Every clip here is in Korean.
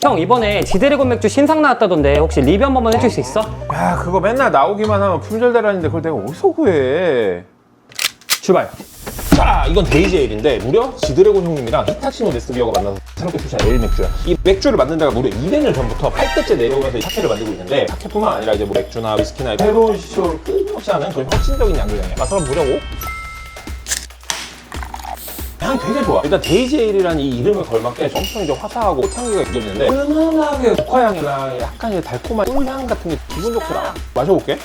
형 이번에 지드래곤 맥주 신상 나왔다던데 혹시 리뷰 한 번만 해줄 수 있어? 야 그거 맨날 나오기만 하면 품절 대란인데 그걸 내가 어디서 구해? 출발. 자 이건 데이제일인데 무려 지드래곤 형님이랑 히타치노 데스비어가 만나서 새롭게 출시한 에일 맥주야. 이 맥주를 만든 데가 무려 200년 전부터 8대째 내려오면서 이 사케를 만들고 있는데 사케뿐만 아니라 이제 뭐 맥주나 위스키나 새로운 시초를 끊임없이 하는 그런 혁신적인 양조장이야. 맛을 한번 보려고 향이 되게 좋아. 일단 데이제일이라는 이 이름에 걸맞게 엄청 이제 화사하고 꽃향기가 느껴지는데 은은하게 녹화향이랑 약간 이제 달콤한 꿀향 같은 게 기분 좋더라. 마셔볼게.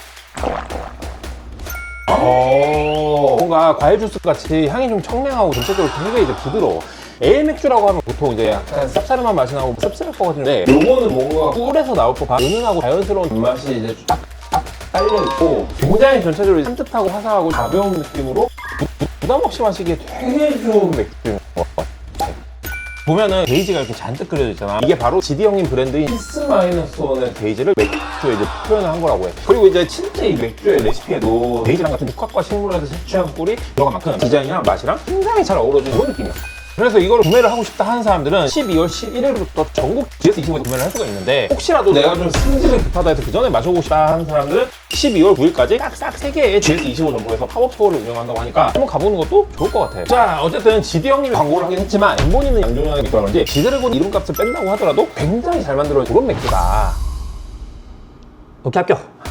어, 뭔가 과일 주스 같이 향이 좀 청량하고 전체적으로 되게 이제 부드러워. 에일 맥주라고 하면 보통 이제 약간 쌉싸름한 맛이 나고 씁쓸할 것 같은데 요거는 뭔가 꿀에서 나올 법한 은은하고 자연스러운 맛이 이제 딱, 딱 딸려있고 굉장히 전체적으로 산뜻하고 화사하고 가벼운 느낌으로 부담 없이 마시기에 되게 좋은 맥주인 것 같아. 보면은 데이지가 이렇게 잔뜩 그려져 있잖아. 이게 바로 지디 형님 브랜드인 히스 마이너스 원의 데이지를 맥주에 이제 표현을 한 거라고 해. 그리고 이제 진짜 이 맥주의 레시피에도 데이지랑 같은 육각과 식물에서 채취한 꿀이 들어간 만큼 디자인이랑 맛이랑 굉장히 잘 어우러지는 그런 느낌이야. 그래서 이걸 구매를 하고 싶다 하는 사람들은 12월 11일부터 전국 GS25에서 구매를 할 수가 있는데 혹시라도 내가 좀 승질이 급하다 해서 그 전에 마셔보고 싶다 하는 사람들은 12월 9일까지 싹싹 3개의 GS25 정보에서 팝업 투어를 운영한다고 하니까 한번 가보는 것도 좋을 것 같아. 자, 어쨌든 지디 형님이 광고를 하긴 했지만 엠본 있는 양조장이 있다 그런지 지드래곤 이름값을 뺀다고 하더라도 굉장히 잘 만들어진 그런 맥주다. 오케이 합격